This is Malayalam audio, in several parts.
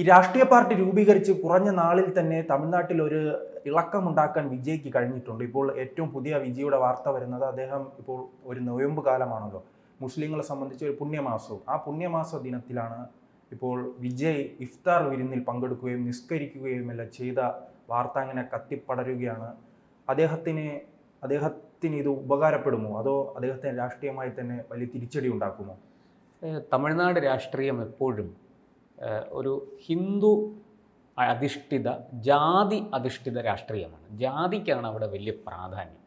ഈ രാഷ്ട്രീയ പാർട്ടി രൂപീകരിച്ച് കുറഞ്ഞ നാളിൽ തന്നെ തമിഴ്നാട്ടിൽ ഒരു ഇളക്കമുണ്ടാക്കാൻ വിജയ്ക്ക് കഴിഞ്ഞിട്ടുണ്ട്. ഇപ്പോൾ ഏറ്റവും പുതിയ വിജയുടെ വാർത്ത വരുന്നത് അദ്ദേഹം ഇപ്പോൾ ഒരു നൊയമ്പ് കാലമാണല്ലോ. മുസ്ലിങ്ങളെ സംബന്ധിച്ച് ഒരു പുണ്യമാസവും. ആ പുണ്യമാസ ദിനത്തിലാണ് ഇപ്പോൾ വിജയ് ഇഫ്താർ വിരുന്നിൽ പങ്കെടുക്കുകയും നിസ്കരിക്കുകയും എല്ലാം ചെയ്ത വാർത്ത അങ്ങനെ കത്തിപ്പടരുകയാണ്. അദ്ദേഹത്തിന് അദ്ദേഹത്തിന് ഇത് ഉപകാരപ്പെടുമോ? അതോ അദ്ദേഹത്തിന് രാഷ്ട്രീയമായി തന്നെ വലിയ തിരിച്ചടി ഉണ്ടാക്കുമോ? തമിഴ്നാട് രാഷ്ട്രീയം എപ്പോഴും ഒരു ഹിന്ദു അധിഷ്ഠിത ജാതി അധിഷ്ഠിത രാഷ്ട്രീയമാണ്. ജാതിക്കാണ് അവിടെ വലിയ പ്രാധാന്യം.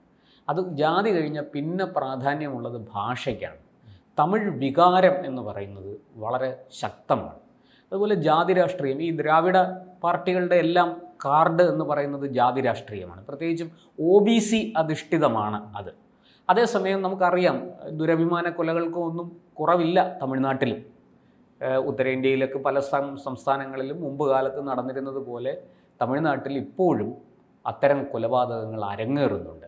അത് ജാതി കഴിഞ്ഞാൽ പിന്നെ പ്രാധാന്യമുള്ളത് ഭാഷയ്ക്കാണ്. തമിഴ് വികാരം എന്ന് പറയുന്നത് വളരെ ശക്തമാണ്. അതുപോലെ ജാതി രാഷ്ട്രീയം ഈ ദ്രാവിഡ പാർട്ടികളുടെ എല്ലാം കാർഡ് എന്ന് പറയുന്നത് ജാതി രാഷ്ട്രീയമാണ്. പ്രത്യേകിച്ചും ഒ ബി സി അധിഷ്ഠിതമാണ് അത്. അതേസമയം നമുക്കറിയാം ദുരഭിമാന കൊലകൾക്കും ഒന്നും കുറവില്ല തമിഴ്നാട്ടിലും. ഉത്തരേന്ത്യയിലൊക്കെ പല സം- സംസ്ഥാനങ്ങളിലും മുമ്പ് കാലത്ത് നടന്നിരുന്നത് പോലെ തമിഴ്നാട്ടിൽ ഇപ്പോഴും അത്തരം കൊലപാതകങ്ങൾ അരങ്ങേറുന്നുണ്ട്.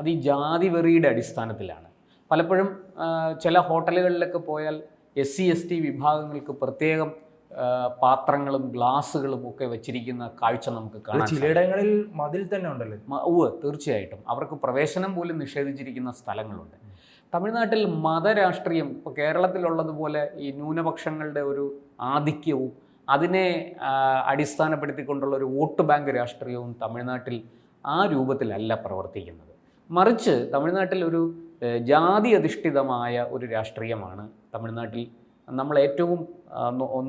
അത് ഈ ജാതി വെറിയുടെ അടിസ്ഥാനത്തിലാണ്. പലപ്പോഴും ചില ഹോട്ടലുകളിലൊക്കെ പോയാൽ എസ് സി എസ് ടി വിഭാഗങ്ങൾക്ക് പ്രത്യേകം പാത്രങ്ങളും ഗ്ലാസ്സുകളും ഒക്കെ വെച്ചിരിക്കുന്ന കാഴ്ച നമുക്ക് കാണാം. ചിലയിടങ്ങളിൽ മതിൽ തന്നെ ഉണ്ടല്ലോ? ഉവ് തീർച്ചയായിട്ടും. അവർക്ക് പ്രവേശനം പോലും നിഷേധിച്ചിരിക്കുന്ന സ്ഥലങ്ങളുണ്ട്. തമിഴ്നാട്ടിൽ മതരാഷ്ട്രീയം ഇപ്പോൾ കേരളത്തിലുള്ളതുപോലെ ഈ ന്യൂനപക്ഷങ്ങളുടെ ഒരു ആധിക്യവും അതിനെ അടിസ്ഥാനപ്പെടുത്തിക്കൊണ്ടുള്ള ഒരു വോട്ട് ബാങ്ക് രാഷ്ട്രീയവും തമിഴ്നാട്ടിൽ ആ രൂപത്തിലല്ല പ്രവർത്തിക്കുന്നത്. മറിച്ച് തമിഴ്നാട്ടിൽ ഒരു ജാതി അധിഷ്ഠിതമായ ഒരു രാഷ്ട്രീയമാണ് തമിഴ്നാട്ടിൽ. നമ്മൾ ഏറ്റവും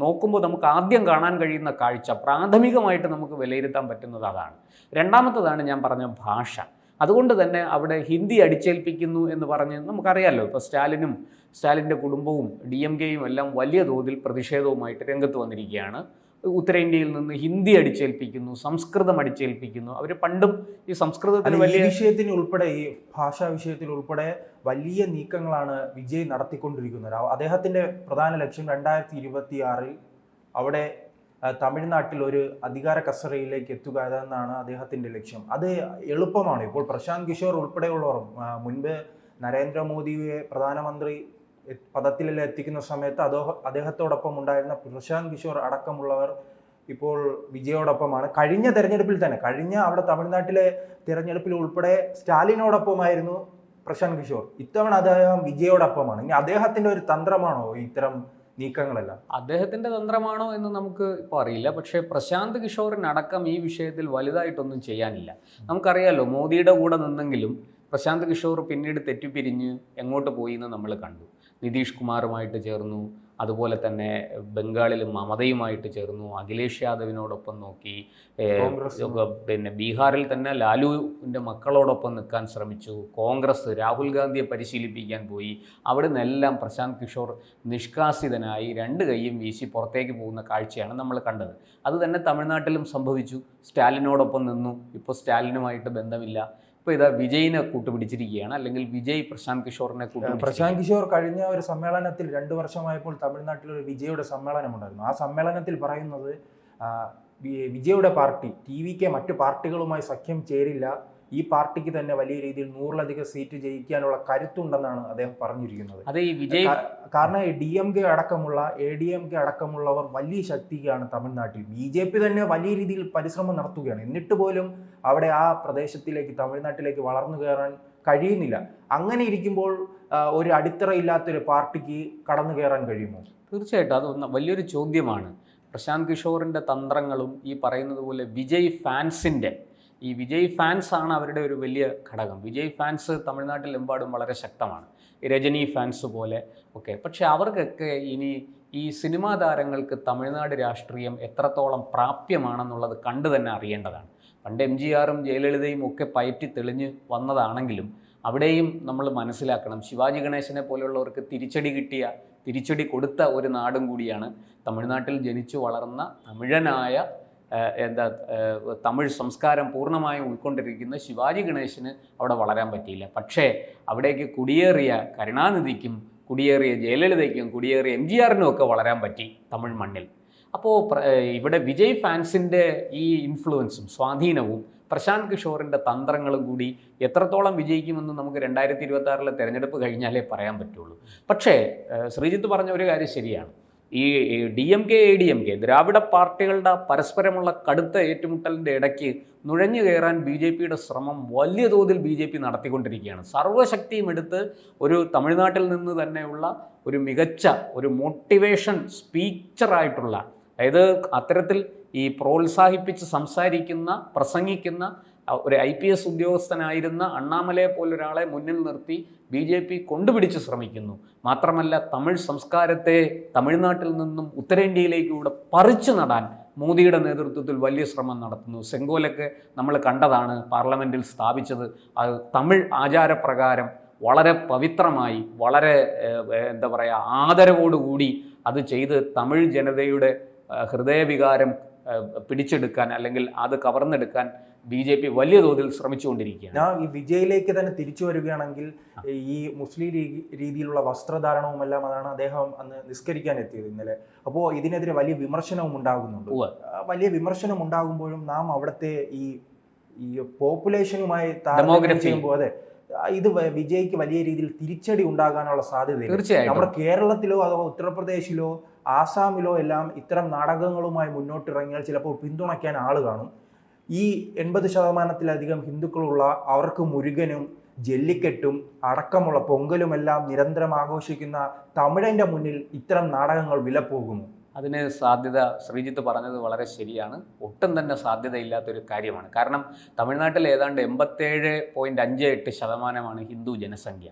നോക്കുമ്പോൾ നമുക്ക് ആദ്യം കാണാൻ കഴിയുന്ന കാഴ്ച പ്രാഥമികമായിട്ട് നമുക്ക് വിലയിരുത്താൻ പറ്റുന്നത് അതാണ്. രണ്ടാമത്തതാണ് ഞാൻ പറഞ്ഞ ഭാഷ. അതുകൊണ്ട് തന്നെ അവിടെ ഹിന്ദി അടിച്ചേൽപ്പിക്കുന്നു എന്ന് പറഞ്ഞ് നമുക്കറിയാമല്ലോ ഇപ്പോൾ സ്റ്റാലിനും സ്റ്റാലിന്റെ കുടുംബവും ഡി എം കെയും എല്ലാം വലിയ തോതിൽ പ്രതിഷേധവുമായിട്ട് രംഗത്ത് വന്നിരിക്കുകയാണ്. ഉത്തരേന്ത്യയിൽ നിന്ന് ഹിന്ദി അടിച്ചേൽപ്പിക്കുന്നു സംസ്കൃതം അടിച്ചേൽപ്പിക്കുന്നു. അവർ പണ്ടും ഈ സംസ്കൃതത്തിന് വലിയ വിഷയത്തിന് ഉൾപ്പെടെ ഈ ഭാഷാ വിഷയത്തിൽ ഉൾപ്പെടെ വലിയ നീക്കങ്ങളാണ് വിജയ് നടത്തിക്കൊണ്ടിരിക്കുന്നത്. അദ്ദേഹത്തിന്റെ അദ്ദേഹത്തിന്റെ പ്രധാന ലക്ഷ്യം രണ്ടായിരത്തി ഇരുപത്തി ആറിൽ അവിടെ തമിഴ്നാട്ടിൽ ഒരു അധികാര കസറയിലേക്ക് എത്തുക എന്നാണ് അദ്ദേഹത്തിന്റെ ലക്ഷ്യം. അത് എളുപ്പമാണ്. ഇപ്പോൾ പ്രശാന്ത് കിഷോർ ഉൾപ്പെടെയുള്ളവർ മുൻപ് നരേന്ദ്രമോദിയെ പ്രധാനമന്ത്രി പദത്തിൽ എത്തിക്കുന്ന സമയത്ത് അതോ അദ്ദേഹത്തോടൊപ്പം ഉണ്ടായിരുന്ന പ്രശാന്ത് കിഷോർ അടക്കമുള്ളവർ ഇപ്പോൾ വിജയോടൊപ്പമാണ്. കഴിഞ്ഞ തെരഞ്ഞെടുപ്പിൽ തന്നെ കഴിഞ്ഞ അവിടെ തമിഴ്നാട്ടിലെ തിരഞ്ഞെടുപ്പിൽ ഉൾപ്പെടെ സ്റ്റാലിനോടൊപ്പമായിരുന്നു പ്രശാന്ത് കിഷോർ. ഇത്തവണ അദ്ദേഹം വിജയോടൊപ്പമാണ്. ഇനി അദ്ദേഹത്തിന്റെ ഒരു തന്ത്രമാണോ ഇത്തരം നീക്കങ്ങളെല്ലാം. അദ്ദേഹത്തിന്റെ തന്ത്രമാണോ എന്ന് നമുക്ക് ഇപ്പോൾ അറിയില്ല. പക്ഷേ പ്രശാന്ത് കിഷോറിനടക്കം ഈ വിഷയത്തിൽ വലുതായിട്ടൊന്നും ചെയ്യാനില്ല. നമുക്കറിയാലോ മോദിയുടെ കൂടെ നിന്നെങ്കിലും പ്രശാന്ത് കിഷോർ പിന്നീട് തെറ്റിപ്പിരിഞ്ഞ് എങ്ങോട്ട് പോയി എന്ന് നമ്മൾ കണ്ടു. നിതീഷ് കുമാറുമായിട്ട് ചേർന്നു. അതുപോലെ തന്നെ ബംഗാളിൽ മമതയുമായിട്ട് ചേർന്നു. അഖിലേഷ് യാദവിനോടൊപ്പം നോക്കി. കോൺഗ്രസ്. പിന്നെ ബീഹാറിൽ തന്നെ ലാലുവിന്റെ മക്കളോടൊപ്പം നിൽക്കാൻ ശ്രമിച്ചു. കോൺഗ്രസ് രാഹുൽ ഗാന്ധിയെ പരിശീലിപ്പിക്കാൻ പോയി. അവിടെ നിന്നെല്ലാം പ്രശാന്ത് കിഷോർ നിഷ്കാസിതനായി രണ്ട് കൈയും വീശി പുറത്തേക്ക് പോകുന്ന കാഴ്ചയാണ് നമ്മൾ കണ്ടത്. അത് തന്നെ തമിഴ്നാട്ടിലും സംഭവിച്ചു. സ്റ്റാലിനോടൊപ്പം നിന്നു. ഇപ്പോൾ സ്റ്റാലിനുമായിട്ട് ബന്ധമില്ല. ഇപ്പോൾ ഇതാ വിജയിനെ കൂട്ടുപിടിച്ചിരിക്കുകയാണ്. അല്ലെങ്കിൽ വിജയ് പ്രശാന്ത് കിഷോറിനെ പ്രശാന്ത് കിഷോർ കഴിഞ്ഞ ഒരു സമ്മേളനത്തിൽ രണ്ട് വർഷമായപ്പോൾ തമിഴ്നാട്ടിൽ ഒരു വിജയുടെ സമ്മേളനം ഉണ്ടായിരുന്നു ആ സമ്മേളനത്തിൽ പറയുന്നത് വിജയുടെ പാർട്ടി ടി വി കെ മറ്റു പാർട്ടികളുമായി സഖ്യം ചേരില്ല. ഈ പാർട്ടിക്ക് തന്നെ വലിയ രീതിയിൽ നൂറിലധികം സീറ്റ് ജയിക്കാനുള്ള കരുത്തുണ്ടെന്നാണ് അദ്ദേഹം പറഞ്ഞിരിക്കുന്നത്. അത് ഈ വിജയ് കാരണം ഡി എം കെ അടക്കമുള്ള എ ഡി എം കെ അടക്കമുള്ളവർ വലിയ ശക്തിയാണ് തമിഴ്നാട്ടിൽ. ബി ജെ പി തന്നെ വലിയ രീതിയിൽ പരിശ്രമം നടത്തുകയാണ്. എന്നിട്ട് പോലും അവിടെ ആ പ്രദേശത്തിലേക്ക് തമിഴ്നാട്ടിലേക്ക് വളർന്നു കയറാൻ കഴിയുന്നില്ല. അങ്ങനെ ഇരിക്കുമ്പോൾ ഒരു അടിത്തറയില്ലാത്തൊരു പാർട്ടിക്ക് കടന്നു കയറാൻ കഴിയുമോ? തീർച്ചയായിട്ടും അത് വലിയൊരു ചോദ്യമാണ്. പ്രശാന്ത് കിഷോറിന്റെ തന്ത്രങ്ങളും ഈ പറയുന്നത് പോലെ വിജയ് ഫാൻസിന്റെ ഈ വിജയ് ഫാൻസ് ആണ് അവരുടെ ഒരു വലിയ ഘടകം. വിജയ് ഫാൻസ് തമിഴ്നാട്ടിൽ തമിഴ്നാട്ടിലെമ്പാടും വളരെ ശക്തമാണ്. രജനി ഫാൻസ് പോലെ ഒക്കെ. പക്ഷേ അവർക്കൊക്കെ ഇനി ഈ സിനിമാ താരങ്ങൾക്ക് തമിഴ്നാട് രാഷ്ട്രീയം എത്രത്തോളം പ്രാപ്യമാണെന്നുള്ളത് കണ്ടു തന്നെ അറിയേണ്ടതാണ്. പണ്ട് എം ജി ആറും ജയലളിതയും ഒക്കെ പയറ്റി തെളിഞ്ഞ് വന്നതാണെങ്കിലും അവിടെയും നമ്മൾ മനസ്സിലാക്കണം ശിവാജി ഗണേശനെ പോലെയുള്ളവർക്ക് തിരിച്ചടി കിട്ടിയ തിരിച്ചടി കൊടുത്ത ഒരു നാടും കൂടിയാണ് തമിഴ്നാട്ടിൽ ജനിച്ചു വളർന്ന തമിഴനായ എന്താ തമിഴ് സംസ്കാരം പൂർണമായും ഉൾക്കൊണ്ടിരിക്കുന്ന ശിവാജി ഗണേശന് അവിടെ വളരാൻ പറ്റിയില്ല. പക്ഷേ അവിടേക്ക് കുടിയേറിയ കരുണാനിധിക്കും കുടിയേറിയ ജയലളിതയ്ക്കും കുടിയേറിയ എം ജി ആറിനും ഒക്കെ വളരാൻ പറ്റി തമിഴ് മണ്ണിൽ. അപ്പോൾ ഇവിടെ വിജയ് ഫാൻസിന്റെ ഈ ഇൻഫ്ലുവൻസും സ്വാധീനവും പ്രശാന്ത് കിഷോറിന്റെ തന്ത്രങ്ങളും കൂടി എത്രത്തോളം വിജയിക്കുമെന്ന് നമുക്ക് രണ്ടായിരത്തി ഇരുപത്തി ആറിലെ തെരഞ്ഞെടുപ്പ് കഴിഞ്ഞാലേ പറയാൻ പറ്റുള്ളൂ. പക്ഷേ ശ്രീജിത്ത് പറഞ്ഞ ഒരു കാര്യം ശരിയാണ്. ഈ D M K A D M K Dravida പാർട്ടികളുടെ പരസ്പരമുള്ള കടുത്ത ഏറ്റുമുട്ടലിന്റെ ഇടയ്ക്ക് നുഴഞ്ഞു കയറാൻ ബി ജെ പിയുടെ ശ്രമം വലിയ തോതിൽ ബി ജെ പി നടത്തിക്കൊണ്ടിരിക്കുകയാണ്. സർവശക്തിയും എടുത്ത് ഒരു തമിഴ്നാട്ടിൽ നിന്ന് തന്നെയുള്ള ഒരു മികച്ച ഒരു മോട്ടിവേഷൻ സ്പീച്ചറായിട്ടുള്ള അതായത് അത്തരത്തിൽ ഈ പ്രോത്സാഹിപ്പിച്ച് സംസാരിക്കുന്ന പ്രസംഗിക്കുന്ന ഒരു ഐ പി എസ് ഉദ്യോഗസ്ഥനായിരുന്ന അണ്ണാമലയെ പോലൊരാളെ മുന്നിൽ നിർത്തി ബി ജെ പി കൊണ്ടുപിടിച്ച് ശ്രമിക്കുന്നു. മാത്രമല്ല തമിഴ് സംസ്കാരത്തെ തമിഴ്നാട്ടിൽ നിന്നും ഉത്തരേന്ത്യയിലേക്കൂടെ പറിച്ചു നടാൻ മോദിയുടെ നേതൃത്വത്തിൽ വലിയ ശ്രമം നടത്തുന്നു. സെങ്കോലൊക്കെ നമ്മൾ കണ്ടതാണ് പാർലമെന്റിൽ സ്ഥാപിച്ചത്. അത് തമിഴ് ആചാരപ്രകാരം വളരെ പവിത്രമായി വളരെ എന്താ പറയുക ആദരവോടുകൂടി അത് ചെയ്ത് തമിഴ് ജനതയുടെ ഹൃദയവികാരം പിടിച്ചെടുക്കാൻ അല്ലെങ്കിൽ അത് കവർന്നെടുക്കാൻ ബി ജെ പി വലിയ തോതിൽ ശ്രമിച്ചുകൊണ്ടിരിക്കുകയാണ്. ഞാൻ ഈ വിജയിലേക്ക് തന്നെ തിരിച്ചു വരികയാണെങ്കിൽ ഈ മുസ്ലിം രീതി രീതിയിലുള്ള വസ്ത്രധാരണവുമെല്ലാം അതാണ് അദ്ദേഹം അന്ന് നിസ്കരിക്കാൻ എത്തിയത് ഇന്നലെ. അപ്പോൾ ഇതിനെതിരെ വലിയ വിമർശനവും ഉണ്ടാകുന്നുണ്ട്. വലിയ വിമർശനം ഉണ്ടാകുമ്പോഴും നാം അവിടുത്തെ ഈ ഈ പോപ്പുലേഷനുമായി താരതമ്യം ചെയ്യുമ്പോൾ അതെ ഇത് വിജയ്ക്ക് വലിയ രീതിയിൽ തിരിച്ചടി ഉണ്ടാകാനുള്ള സാധ്യത തീർച്ചയായും നമ്മുടെ കേരളത്തിലോ അതോ ഉത്തർപ്രദേശിലോ ആസാമിലോ എല്ലാം ഇത്തരം നാടകങ്ങളുമായി മുന്നോട്ടിറങ്ങിയാൽ ചിലപ്പോൾ പിന്തുണയ്ക്കാൻ ആൾ കാണും. ഈ എൺപത് ശതമാനത്തിലധികം ഹിന്ദുക്കളുള്ള അവർക്ക് മുരുകനും ജല്ലിക്കെട്ടും അടക്കമുള്ള പൊങ്കലുമെല്ലാം നിരന്തരം ആഘോഷിക്കുന്ന തമിഴന്റെ മുന്നിൽ ഇത്തരം നാടകങ്ങൾ വിലപ്പോകുമോ അതിന് സാധ്യത ശ്രീജിത്ത് പറഞ്ഞത് വളരെ ശരിയാണ്. ഒട്ടും തന്നെ സാധ്യതയില്ലാത്തൊരു കാര്യമാണ്. കാരണം തമിഴ്നാട്ടിൽ ഏതാണ്ട് എൺപത്തേഴ് പോയിന്റ് അഞ്ച് എട്ട് ശതമാനമാണ് ഹിന്ദു ജനസംഖ്യ.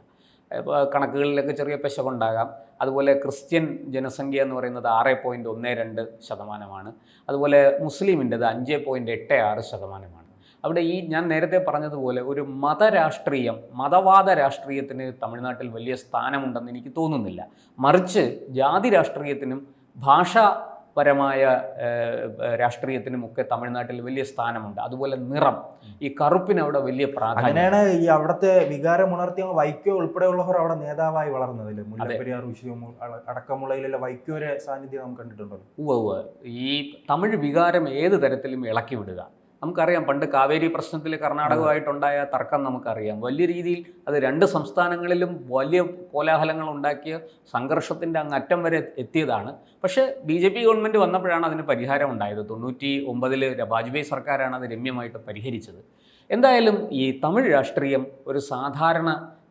കണക്കുകളിലൊക്കെ ചെറിയ പെശകുണ്ടാകാം. അതുപോലെ ക്രിസ്ത്യൻ ജനസംഖ്യ എന്ന് പറയുന്നത് ആറ് പോയിന്റ് ഒന്ന് രണ്ട് ശതമാനമാണ്. അതുപോലെ മുസ്ലിമിന്റെത് അഞ്ച് പോയിന്റ് എട്ട് ആറ് ശതമാനമാണ്. അവിടെ ഈ ഞാൻ നേരത്തെ പറഞ്ഞതുപോലെ ഒരു മതരാഷ്ട്രീയം മതവാദ രാഷ്ട്രീയത്തിന് തമിഴ്നാട്ടിൽ വലിയ സ്ഥാനമുണ്ടെന്ന് എനിക്ക് തോന്നുന്നില്ല. മറിച്ച് ജാതി രാഷ്ട്രീയത്തിനും ഭാഷാപരമായ ഏഹ്, രാഷ്ട്രീയത്തിനും ഒക്കെ തമിഴ്നാട്ടിൽ വലിയ സ്ഥാനമുണ്ട്. അതുപോലെ നിറം. ഈ കറുപ്പിന് അവിടെ വലിയ പ്രാധാന്യം. അങ്ങനെയാണ് ഈ അവിടുത്തെ വികാരമുണർത്തിയ വൈക്കോ ഉൾപ്പെടെയുള്ളവർ അവിടെ നേതാവായി വളർന്നത് മുല്ലപ്പെരിയാർ വിഷയം അടക്കമുള്ളതിലുള്ള വൈക്കോരെ സാന്നിധ്യം നാം കണ്ടിട്ടുണ്ടല്ലോ. ഉവ്വ്. ഈ തമിഴ് വികാരം ഏത് തരത്തിലും ഇളക്കി വിടുക. നമുക്കറിയാം പണ്ട് കാവേരി പ്രശ്നത്തിൽ കർണാടകമായിട്ടുണ്ടായ തർക്കം നമുക്കറിയാം. വലിയ രീതിയിൽ അത് രണ്ട് സംസ്ഥാനങ്ങളിലും വലിയ കോലാഹലങ്ങൾ ഉണ്ടാക്കിയ സംഘർഷത്തിന്റെ അങ്ങ് അറ്റം വരെ എത്തിയതാണ്. പക്ഷേ ബി ജെ പി ഗവൺമെന്റ് വന്നപ്പോഴാണ് അതിന് പരിഹാരം ഉണ്ടായത് തൊണ്ണൂറ്റി ഒമ്പതിൽ വാജ്പേയി സർക്കാരാണ് അത് രമ്യമായിട്ട് പരിഹരിച്ചത്. എന്തായാലും ഈ തമിഴ് രാഷ്ട്രീയം ഒരു സാധാരണ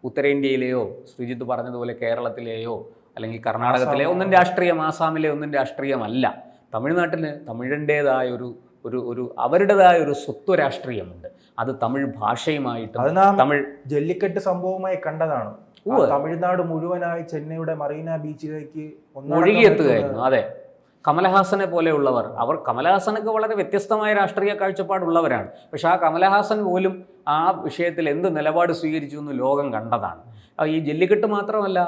ഉത്തരേന്ത്യയിലെയോ ശ്രീജിത്ത് പറഞ്ഞതുപോലെ കേരളത്തിലെയോ അല്ലെങ്കിൽ കർണാടകത്തിലെ ഒന്നും രാഷ്ട്രീയം ആസാമിലെ ഒന്നും രാഷ്ട്രീയമല്ല. തമിഴ്നാട്ടിന് തമിഴിന്റേതായ ഒരു ഒരു ഒരു അവരുടേതായ ഒരു സ്വത്വ രാഷ്ട്രീയമുണ്ട്. അത് തമിഴ് ഭാഷയുമായിട്ടും തമിഴ് ജല്ലിക്കെട്ട് സംഭവമായി കണ്ടതാണ്. തമിഴ്നാട് മുഴുവനായി ചെന്നൈയുടെ മറീന ബീച്ചിലേക്ക് ഒഴുകിയെത്തുകയായിരുന്നു അതെ. കമലഹാസനെ പോലെയുള്ളവർ അവർ കമലഹാസനൊക്കെ വളരെ വ്യത്യസ്തമായ രാഷ്ട്രീയ കാഴ്ചപ്പാടുള്ളവരാണ്. പക്ഷെ ആ കമലഹാസൻ പോലും ആ വിഷയത്തിൽ എന്ത് നിലപാട് സ്വീകരിച്ചു എന്ന് ലോകം കണ്ടതാണ്. ഈ ജല്ലിക്കെട്ട് മാത്രമല്ല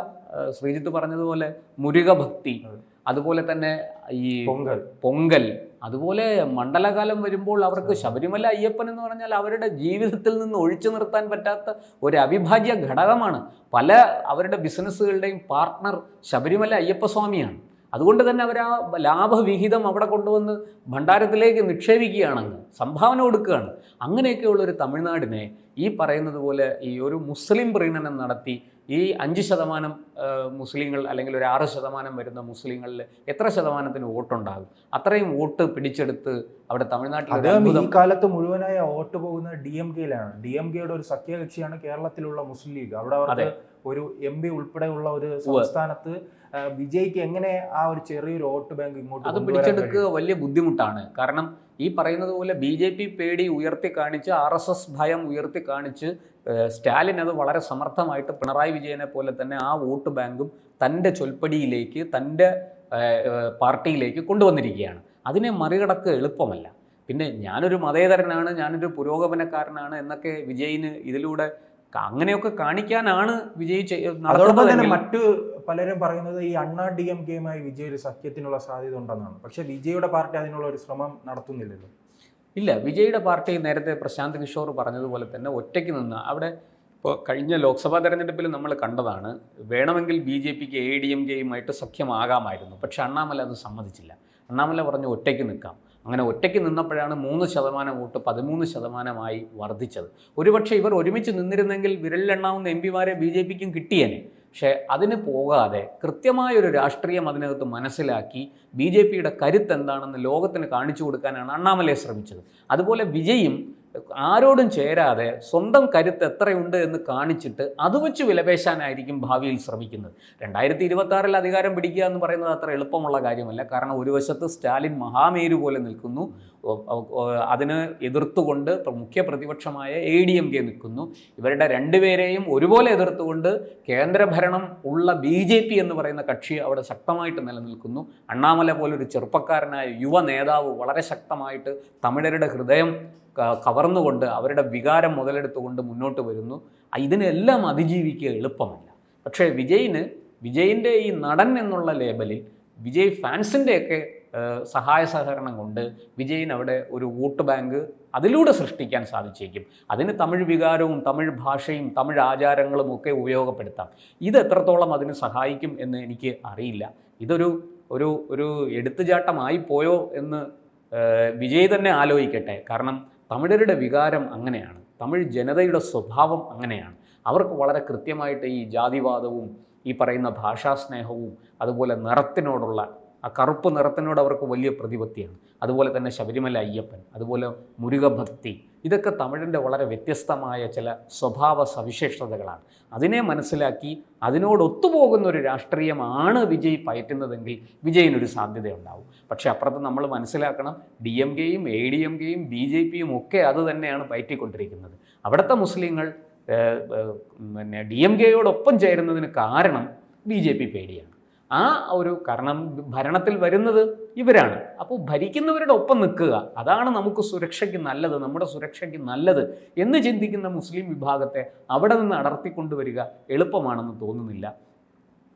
ശ്രീജിത്ത് പറഞ്ഞതുപോലെ മുരുകഭക്തി അതുപോലെ തന്നെ ഈ പൊങ്കൽ. പൊങ്കൽ അതുപോലെ മണ്ഡലകാലം വരുമ്പോൾ അവർക്ക് ശബരിമല അയ്യപ്പൻ എന്ന് പറഞ്ഞാൽ അവരുടെ ജീവിതത്തിൽ നിന്ന് ഒഴിച്ചു നിർത്താൻ പറ്റാത്ത ഒരു അവിഭാജ്യ ഘടകമാണ്. പല അവരുടെ ബിസിനസ്സുകളുടെയും പാർട്ട്ണർ ശബരിമല അയ്യപ്പസ്വാമിയാണ്. അതുകൊണ്ട് തന്നെ അവർ ആ ലാഭവിഹിതം അവിടെ കൊണ്ടുവന്ന് ഭണ്ഡാരത്തിലേക്ക് നിക്ഷേപിക്കുകയാണെന്ന് സംഭാവന കൊടുക്കുകയാണ്. അങ്ങനെയൊക്കെയുള്ള ഒരു തമിഴ്നാടിനെ ഈ പറയുന്നത് പോലെ ഈ ഒരു മുസ്ലിം പ്രീണനം നടത്തി ഈ അഞ്ച് ശതമാനം മുസ്ലിങ്ങൾ അല്ലെങ്കിൽ ഒരു ആറ് ശതമാനം വരുന്ന മുസ്ലിങ്ങളിൽ എത്ര ശതമാനത്തിന് വോട്ടുണ്ടാകും? അത്രയും വോട്ട് പിടിച്ചെടുത്ത് അവിടെ തമിഴ്നാട്ടിൽ ഈ കാലത്ത് മുഴുവനായി വോട്ട് പോകുന്നത് ഡി എം കെയിലാണ് ഡി എം കെയുടെ ഒരു സഖ്യകക്ഷിയാണ് കേരളത്തിലുള്ള മുസ്ലിം ലീഗ്. അവിടെ അവർക്ക് ഒരു എം പി ഉൾപ്പെടെയുള്ള ഒരു സംസ്ഥാനത്ത് വിജയ്ക്ക് എങ്ങനെ ആ ഒരു ചെറിയൊരു വോട്ട് ബാങ്ക് ഇങ്ങോട്ട് അത് പിടിച്ചെടുക്കുക വലിയ ബുദ്ധിമുട്ടാണ്. കാരണം ഈ പറയുന്നത് പോലെ ബി ജെ പി പേടി ഉയർത്തി കാണിച്ച് ആർ എസ് എസ് ഭയം ഉയർത്തി കാണിച്ച് സ്റ്റാലിൻ അത് വളരെ സമർത്ഥമായിട്ട് പിണറായി വിജയനെ പോലെ തന്നെ ആ വോട്ട് ബാങ്കും തന്റെ ചൊൽപ്പടിയിലേക്ക് തന്റെ പാർട്ടിയിലേക്ക് കൊണ്ടുവന്നിരിക്കുകയാണ്. അതിനെ മറികടക്ക് എളുപ്പമല്ല. പിന്നെ ഞാനൊരു മതേതരനാണ് ഞാനൊരു പുരോഗമനക്കാരനാണ് എന്നൊക്കെ വിജയിന് ഇതിലൂടെ അങ്ങനെയൊക്കെ കാണിക്കാനാണ് വിജയ് അതോടൊപ്പം തന്നെ മറ്റ് മറ്റു പലരും പറയുന്നത് ഈ അണ്ണാ ഡി എം കെയുമായി വിജയ് ഒരു സഖ്യത്തിനുള്ള സാധ്യത ഉണ്ടെന്നാണ്. പക്ഷെ വിജയുടെ പാർട്ടി അതിനുള്ള ഒരു ശ്രമം നടത്തുന്നില്ലല്ലോ. ഇല്ല വിജയുടെ പാർട്ടി നേരത്തെ പ്രശാന്ത് കിഷോർ പറഞ്ഞതുപോലെ തന്നെ ഒറ്റയ്ക്ക് നിന്ന് അവിടെ ഇപ്പോൾ കഴിഞ്ഞ ലോക്സഭാ തെരഞ്ഞെടുപ്പിൽ നമ്മൾ കണ്ടതാണ് വേണമെങ്കിൽ ബി ജെ പിക്ക് എ ഡി എം കെയുമായിട്ട് സഖ്യമാകാമായിരുന്നു. പക്ഷെ അണ്ണാമല അത് സമ്മതിച്ചില്ല. അണ്ണാമല പറഞ്ഞു ഒറ്റയ്ക്ക് നിൽക്കാം. അങ്ങനെ ഒറ്റയ്ക്ക് നിന്നപ്പോഴാണ് മൂന്ന് ശതമാനം വോട്ട് പതിമൂന്ന് ശതമാനമായി വർദ്ധിച്ചത്. ഒരുപക്ഷെ ഇവർ ഒരുമിച്ച് നിന്നിരുന്നെങ്കിൽ വിരലിലെണ്ണാവുന്ന എം പിമാരെ ബി ജെ പിക്കും കിട്ടിയേനെ. പക്ഷേ അതിന് പോകാതെ കൃത്യമായൊരു രാഷ്ട്രീയം അതിനകത്ത് മനസ്സിലാക്കി ബി ജെ പിയുടെ കരുത്ത് എന്താണെന്ന് ലോകത്തിന് കാണിച്ചു കൊടുക്കാനാണ് അണ്ണാമലയെ ശ്രമിച്ചത്. അതുപോലെ വിജയും ആരോടും ചേരാതെ സ്വന്തം കരുത്ത് എത്രയുണ്ട് എന്ന് കാണിച്ചിട്ട് അത് വെച്ച് വിലപേശാനായിരിക്കും ഭാവിയിൽ ശ്രമിക്കുന്നത്. രണ്ടായിരത്തി ഇരുപത്തി അധികാരം പിടിക്കുക എന്ന് പറയുന്നത് അത്ര എളുപ്പമുള്ള കാര്യമല്ല. കാരണം ഒരു വശത്ത് സ്റ്റാലിൻ മഹാമേരു പോലെ നിൽക്കുന്നു. അതിന് എതിർത്തുകൊണ്ട് മുഖ്യ പ്രതിപക്ഷമായ എ ഡി എം കെ നിൽക്കുന്നു. ഇവരുടെ രണ്ടുപേരെയും ഒരുപോലെ എതിർത്തുകൊണ്ട് കേന്ദ്രഭരണം ഉള്ള ബി ജെ പി എന്ന് പറയുന്ന കക്ഷി അവിടെ ശക്തമായിട്ട് നിലനിൽക്കുന്നു. അണ്ണാമല പോലൊരു ചെറുപ്പക്കാരനായ യുവ നേതാവ് വളരെ ശക്തമായിട്ട് തമിഴരുടെ ഹൃദയം കവർന്നുകൊണ്ട് അവരുടെ വികാരം മുതലെടുത്തുകൊണ്ട് മുന്നോട്ട് വരുന്നു. ഇതിനെല്ലാം അതിജീവിക്കുക എളുപ്പമല്ല. പക്ഷേ വിജയിന് വിജയിന്റെ ഈ നടൻ എന്നുള്ള ലേബലിൽ വിജയ് ഫാൻസിന്റെയൊക്കെ സഹായ സഹകരണം കൊണ്ട് വിജയിന് അവിടെ ഒരു വോട്ട് ബാങ്ക് അതിലൂടെ സൃഷ്ടിക്കാൻ സാധിച്ചേക്കും. അതിന് തമിഴ് വികാരവും തമിഴ് ഭാഷയും തമിഴ് ആചാരങ്ങളും ഒക്കെ ഉപയോഗപ്പെടുത്താം. ഇത് എത്രത്തോളം അതിന് സഹായിക്കും എന്ന് എനിക്ക് അറിയില്ല. ഇതൊരു ഒരു ഒരു എടുത്തുചാട്ടമായി പോയോ എന്ന് വിജയ് തന്നെ ആലോചിക്കട്ടെ. കാരണം തമിഴരുടെ വികാരം അങ്ങനെയാണ്. തമിഴ് ജനതയുടെ സ്വഭാവം അങ്ങനെയാണ്. അവർക്ക് വളരെ കൃത്യമായിട്ട് ഈ ജാതിവാദവും ഈ പറയുന്ന ഭാഷാസ്നേഹവും അതുപോലെ നിറത്തിനോടുള്ള ആ കറുപ്പ് നിറത്തിനോട് അവർക്ക് വലിയ പ്രതിപത്തിയാണ്. അതുപോലെ തന്നെ ശബരിമല അയ്യപ്പൻ അതുപോലെ മുരുകഭക്തി ഇതൊക്കെ തമിഴിന്റെ വളരെ വ്യത്യസ്തമായ ചില സ്വഭാവ സവിശേഷതകളാണ്. അതിനെ മനസ്സിലാക്കി അതിനോടൊത്തുപോകുന്ന ഒരു രാഷ്ട്രീയമാണ് വിജയ് പയറ്റുന്നതെങ്കിൽ വിജയിനൊരു സാധ്യതയുണ്ടാവും. പക്ഷേ അപ്പുറത്ത് നമ്മൾ മനസ്സിലാക്കണം ഡി എം കെയും എ ഡി എം കെയും ബി ജെ പിയും ഒക്കെ അത് തന്നെയാണ് പയറ്റിക്കൊണ്ടിരിക്കുന്നത്. അവിടുത്തെ മുസ്ലിങ്ങൾ പിന്നെ ഡി എം കെയോടൊപ്പം ചേരുന്നതിന് കാരണം ബി ജെ പി പേടിയാണ്. ആ ഒരു കാരണം ഭരണത്തിൽ വരുന്നത് ഇവരാണ്. അപ്പോൾ ഭരിക്കുന്നവരുടെ ഒപ്പം നിൽക്കുക. അതാണ് നമുക്ക് സുരക്ഷയ്ക്ക് നല്ലത് നമ്മുടെ സുരക്ഷയ്ക്ക് നല്ലത് എന്ന് ചിന്തിക്കുന്ന മുസ്ലിം വിഭാഗത്തെ അവിടെ നിന്ന് അടർത്തിക്കൊണ്ടുവരിക എളുപ്പമാണെന്ന് തോന്നുന്നില്ല.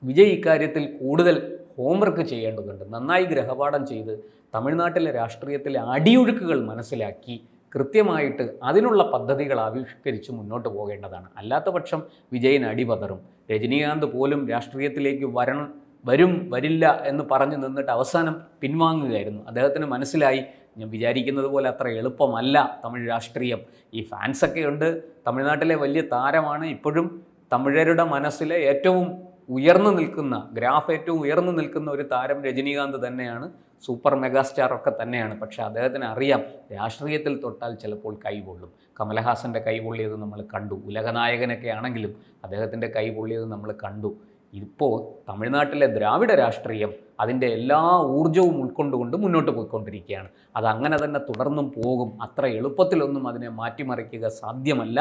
വിജയ് ഇക്കാര്യത്തിൽ കൂടുതൽ ഹോംവർക്ക് ചെയ്യേണ്ടതുണ്ട്. നന്നായി ഗ്രഹപാഠം ചെയ്ത് തമിഴ്നാട്ടിലെ രാഷ്ട്രീയത്തിലെ അടിയൊഴുക്കുകൾ മനസ്സിലാക്കി കൃത്യമായിട്ട് അതിനുള്ള പദ്ധതികൾ ആവിഷ്കരിച്ച് മുന്നോട്ട് പോകേണ്ടതാണ്. അല്ലാത്ത പക്ഷം വിജയൻ അടിപതറും. രജനീകാന്ത് പോലും രാഷ്ട്രീയത്തിലേക്ക് വരണം വരും വരില്ല എന്ന് പറഞ്ഞു നിന്നിട്ട് അവസാനം പിൻവാങ്ങുകയായിരുന്നു. അദ്ദേഹത്തിന് മനസ്സിലായി ഞാൻ വിചാരിക്കുന്നത് പോലെ അത്ര എളുപ്പമല്ല തമിഴ് രാഷ്ട്രീയം. ഈ ഫാൻസൊക്കെ ഉണ്ട് തമിഴ്നാട്ടിലെ വലിയ താരമാണ്. ഇപ്പോഴും തമിഴരുടെ മനസ്സിലെ ഏറ്റവും ഉയർന്നു നിൽക്കുന്ന ഗ്രാഫ് ഏറ്റവും ഉയർന്നു നിൽക്കുന്ന ഒരു താരം രജനീകാന്ത് തന്നെയാണ്. സൂപ്പർ മെഗാസ്റ്റാർ ഒക്കെ തന്നെയാണ്. പക്ഷേ അദ്ദേഹത്തിന് അറിയാം രാഷ്ട്രീയത്തിൽ തൊട്ടാൽ ചിലപ്പോൾ കൈപൊള്ളും കമലഹാസന്റെ കൈപൊള്ളിയത് നമ്മൾ കണ്ടു. ഉലകനായകനൊക്കെ ആണെങ്കിലും അദ്ദേഹത്തിന്റെ കൈപൊള്ളിയത് നമ്മൾ കണ്ടു. ഇപ്പോൾ തമിഴ്നാട്ടിലെ ദ്രാവിഡ രാഷ്ട്രീയം അതിന്റെ എല്ലാ ഊർജവും ഉൾക്കൊണ്ടുകൊണ്ട് മുന്നോട്ട് പോയിക്കൊണ്ടിരിക്കുകയാണ്. അത് അങ്ങനെ തന്നെ തുടർന്നും പോകും. അത്ര എളുപ്പത്തിലൊന്നും അതിനെ മാറ്റിമറിക്കുക സാധ്യമല്ല.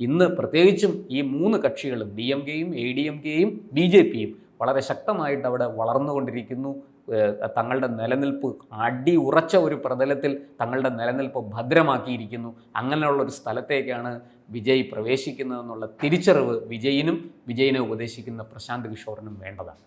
ഇന്ന് പ്രത്യേകിച്ചും ഈ മൂന്ന് കക്ഷികളും ഡി എം കെയും എ ഡി എം കെയും ബി ജെ പിയും വളരെ ശക്തമായിട്ട് അവിടെ വളർന്നുകൊണ്ടിരിക്കുന്നു. തങ്ങളുടെ നിലനിൽപ്പ് അടി ഉറച്ച ഒരു പ്രതലത്തിൽ തങ്ങളുടെ നിലനിൽപ്പ് ഭദ്രമാക്കിയിരിക്കുന്നു. അങ്ങനെയുള്ള ഒരു സ്ഥലത്തേക്കാണ് വിജയ് പ്രവേശിക്കുന്നതെന്നുള്ള തിരിച്ചറിവ് വിജയിനും വിജയിനെ ഉപദേശിക്കുന്ന പ്രശാന്ത് കിഷോറിനും വേണ്ടതാണ്.